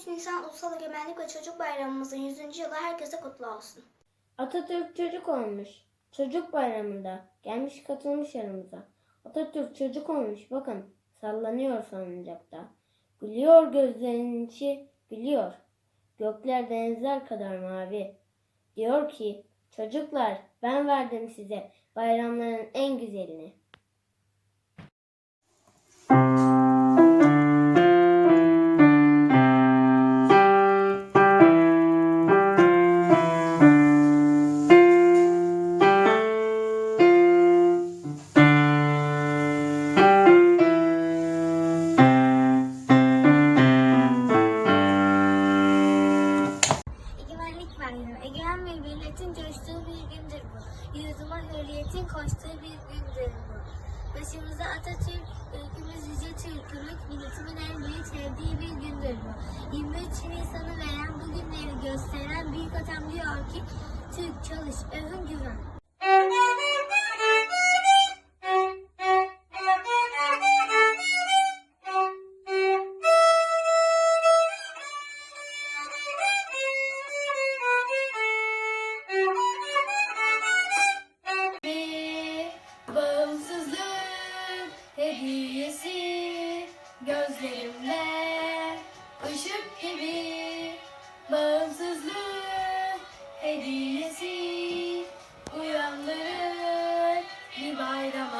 23 Nisan Ulusal Egemenlik ve Çocuk Bayramımızın 100. yılı herkese kutlu olsun. Atatürk çocuk olmuş. Çocuk bayramında gelmiş katılmış yanımıza. Atatürk çocuk olmuş bakın sallanıyor salıncakta. Gülüyor gözlerinin içi gülüyor. Gökler denizler kadar mavi. Diyor ki çocuklar ben verdim size bayramların en güzelini. Yurduma hürriyetin koştuğu bir gündür bu. Başımıza Atatürk, ülkümüz yüce Türk'ümüz, milletimin en büyük sevdiği bir gündür bu. 23 Nisan'ı veren bu günleri gösteren büyük atam diyor ki, Türk çalış, övün güven. Bir bayrama